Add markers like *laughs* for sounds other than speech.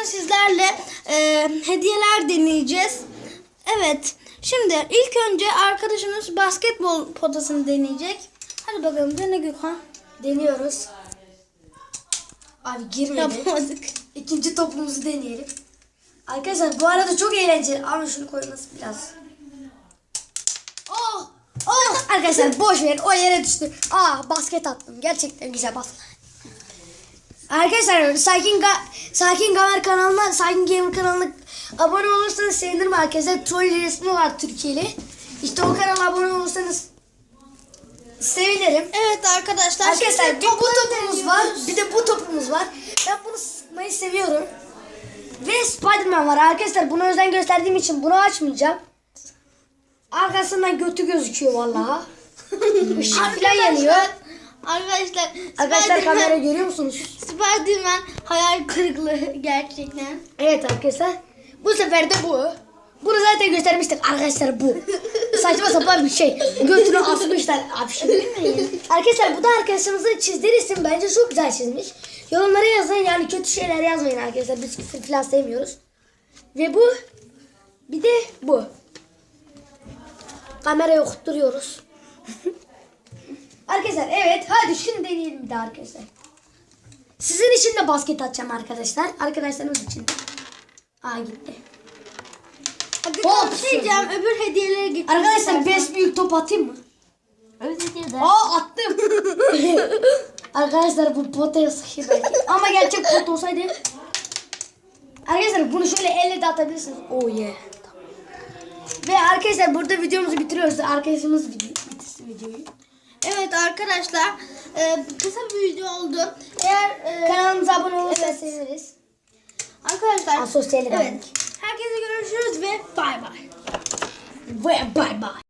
bugün sizlerle e, hediyeler deneyeceğiz. Evet. Şimdi ilk önce arkadaşımız basketbol potasını deneyecek. Hadi bakalım dene Gökhan. Deniyoruz. Abi girmedi. Yapamadık. İkinci topumuzu deneyelim. Arkadaşlar bu arada çok eğlenceli ama şunu koyması biraz. Oh! Oh! Arkadaşlar boş verin o yere düştü. Aa basket attım. Gerçekten güzel bas. Arkadaşlar Sakin Ga Sakin Gamer kanalına Sakin Gamer kanalına abone olursanız sevinirim arkadaşlar. Troll resmi var Türkiye'li. İşte o kanala abone olursanız sevinirim. Evet arkadaşlar. Arkadaşlar bir bu topumuz var. Bir de bu topumuz var. Ben bunu sıkmayı seviyorum. Ve Spiderman var. Arkadaşlar bunu özen gösterdiğim için bunu açmayacağım. Arkasından götü gözüküyor vallahi. *laughs* Işık falan yanıyor. Arkadaşlar. Arkadaşlar kamera görüyor musunuz? Spiderman hayal kırıklığı gerçekten. Evet arkadaşlar. Bu sefer de bu. Bunu zaten göstermiştik arkadaşlar bu. Saçma sapan bir şey. Götünü asmışlar. Abi bilmeyin. Arkadaşlar bu da arkadaşımızın çizdiği resim bence çok güzel çizmiş. Yorumlara yazın yani kötü şeyler yazmayın arkadaşlar. Biz küfür falan sevmiyoruz. Ve bu bir de bu. Kamerayı okutturuyoruz. Hadi şunu deneyelim bir daha arkadaşlar. Sizin için de basket atacağım arkadaşlar. Arkadaşlarımız için de. Aa gitti. Bir şey diyeceğim. Öbür hediyelere geçelim. Arkadaşlar beş büyük top atayım mı? Hediyede. Aa attım. *laughs* Arkadaşlar bu potaya sıkıyor belki. Ama gerçek pot olsaydı. Arkadaşlar bunu şöyle elle de atabilirsiniz. Oh yeah. Ve arkadaşlar burada videomuzu bitiriyoruz. Arkadaşımız bitirsin videoyu. Evet arkadaşlar e, kısa bir video oldu. Eğer e, Kanalımıza abone olursanız Evet. seviniriz. arkadaşlar Asosyal evet. Herkese görüşürüz ve bay bay. Ve bye.